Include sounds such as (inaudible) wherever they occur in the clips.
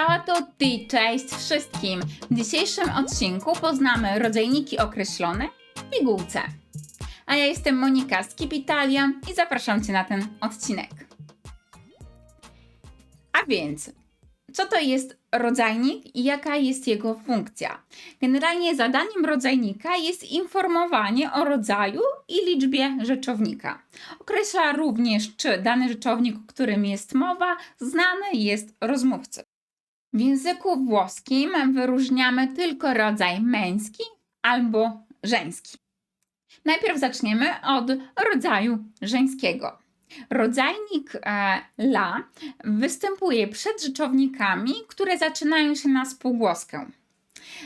Ciao a tutti, cześć wszystkim! W dzisiejszym odcinku poznamy rodzajniki określone w pigułce. A ja jestem Monika z Keep Italia i zapraszam Cię na ten odcinek. A więc, co to jest rodzajnik i jaka jest jego funkcja? Generalnie zadaniem rodzajnika jest informowanie o rodzaju i liczbie rzeczownika. Określa również, czy dany rzeczownik, o którym jest mowa, znany jest rozmówcy. W języku włoskim wyróżniamy tylko rodzaj męski albo żeński. Najpierw zaczniemy od rodzaju żeńskiego. Rodzajnik e, la występuje przed rzeczownikami, które zaczynają się na spółgłoskę.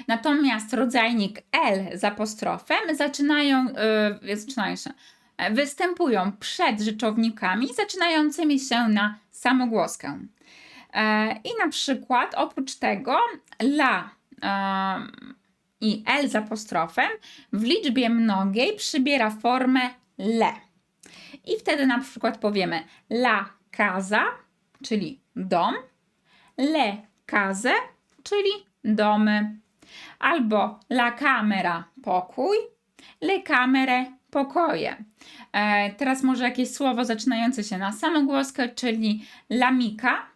Natomiast rodzajnik L z apostrofem zaczynają, e, zaczynają się, e, występują przed rzeczownikami zaczynającymi się na samogłoskę. E, I na przykład oprócz tego la e, i L z apostrofem w liczbie mnogiej przybiera formę le. I wtedy na przykład powiemy la casa, czyli dom, le case, czyli domy, albo la camera pokój, le camere pokoje. E, teraz może jakieś słowo zaczynające się na samogłoskę, czyli lamika,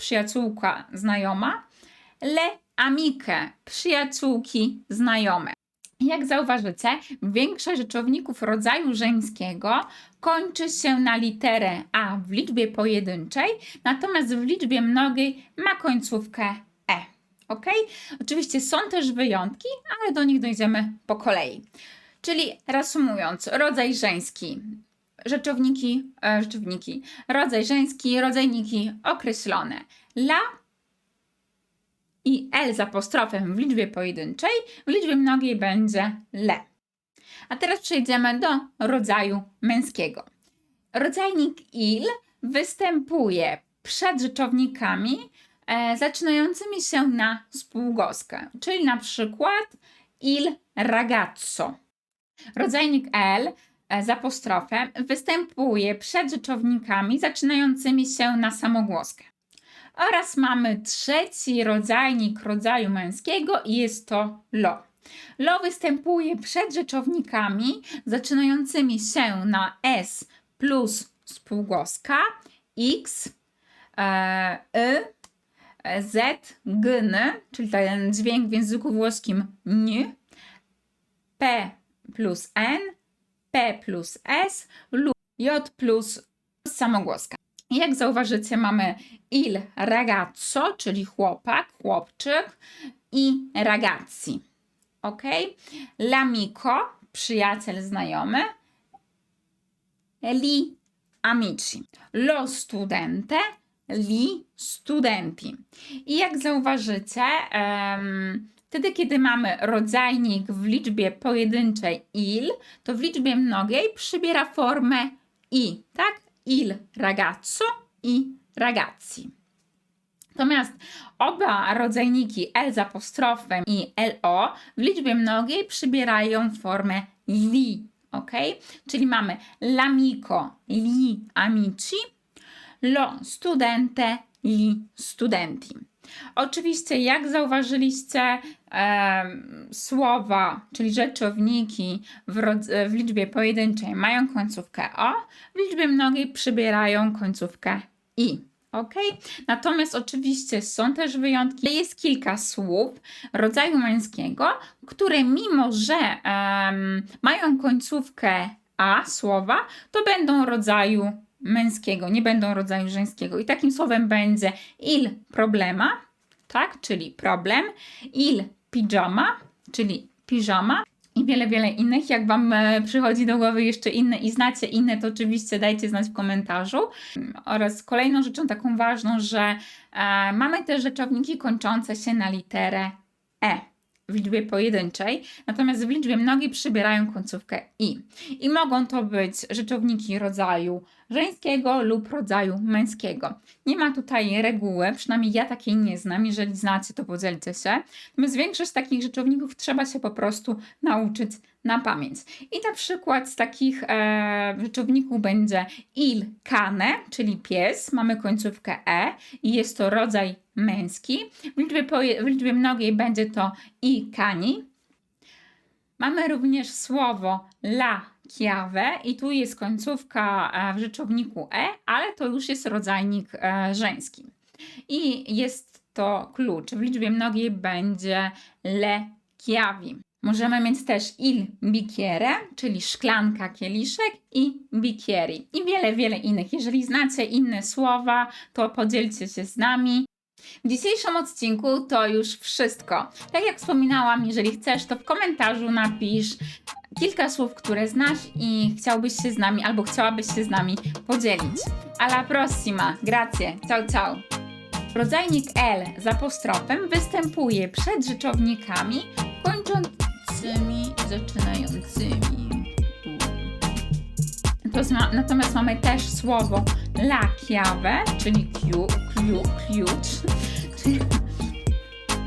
przyjaciółka, znajoma, le amiche, przyjaciółki, znajome. Jak zauważycie, większość rzeczowników rodzaju żeńskiego kończy się na literę A w liczbie pojedynczej, natomiast w liczbie mnogiej ma końcówkę E. Ok? Oczywiście są też wyjątki, ale do nich dojdziemy po kolei. Czyli reasumując, rodzaj żeński, rzeczowniki, e, rzeczowniki, rodzaj żeński, rodzajniki określone. La i L z apostrofem w liczbie pojedynczej, w liczbie mnogiej będzie le. A teraz przejdziemy do rodzaju męskiego. Rodzajnik il występuje przed rzeczownikami e, zaczynającymi się na spółgłoskę, czyli na przykład il ragazzo. Rodzajnik L z apostrofem występuje przed rzeczownikami zaczynającymi się na samogłoskę. Oraz mamy trzeci rodzajnik rodzaju męskiego i jest to lo. Lo występuje przed rzeczownikami zaczynającymi się na s plus spółgłoska, x, e, y, z, gn, czyli ten dźwięk w języku włoskim n, p plus n, p plus s lub j plus samogłoska. Jak zauważycie, mamy il ragazzo, czyli chłopak, chłopczyk i ragazzi. Ok? L'amico, przyjaciel, znajomy. Li amici. Lo studente, li studenti. I jak zauważycie, um, wtedy kiedy mamy rodzajnik w liczbie pojedynczej il, to w liczbie mnogiej przybiera formę i, tak? il ragazzo i ragazzi. Natomiast oba rodzajniki L z apostrofem i LO w liczbie mnogiej przybierają formę li, ok? Czyli mamy l'amico, li amici, lo studente, li studenti. Oczywiście, jak zauważyliście, e, słowa, czyli rzeczowniki w, w liczbie pojedynczej mają końcówkę o, w liczbie mnogiej przybierają końcówkę i. Ok? Natomiast oczywiście są też wyjątki. Jest kilka słów rodzaju męskiego, które mimo, że mają końcówkę a słowa, to będą rodzaju męskiego, nie będą rodzaju żeńskiego. I takim słowem będzie il problema, tak, czyli problem, il pijama, czyli piżama i wiele, wiele innych. Jak Wam e, przychodzi do głowy jeszcze inne i znacie inne, to oczywiście dajcie znać w komentarzu. Oraz kolejną rzeczą taką ważną, że e, mamy też rzeczowniki kończące się na literę E w liczbie pojedynczej, natomiast w liczbie mnogiej przybierają końcówkę i. I mogą to być rzeczowniki rodzaju żeńskiego lub rodzaju męskiego. Nie ma tutaj reguły, przynajmniej ja takiej nie znam. Jeżeli znacie, to podzielcie się. Natomiast większość takich rzeczowników trzeba się po prostu nauczyć na pamięć. I na przykład z takich e, rzeczowników będzie il cane, czyli pies, mamy końcówkę e i jest to rodzaj męski. W liczbie, poje, w liczbie mnogiej będzie to i cani. Mamy również słowo la chiave i tu jest końcówka e, w rzeczowniku e, ale to już jest rodzajnik e, żeński. I jest to klucz. W liczbie mnogiej będzie le chiavi. Możemy mieć też il bicchiere, czyli szklanka, kieliszek i bicchieri. I wiele, wiele innych. Jeżeli znacie inne słowa, to podzielcie się z nami. W dzisiejszym odcinku to już wszystko. Tak jak wspominałam, jeżeli chcesz, to w komentarzu napisz kilka słów, które znasz i chciałbyś się z nami albo chciałabyś się z nami podzielić. Alla prossima, grazie, ciao ciao. Rodzajnik L z apostrofem występuje przed rzeczownikami zaczynającymi. Natomiast- mamy też słowo la chiave, czyli kiu, kiu, klucz. (laughs)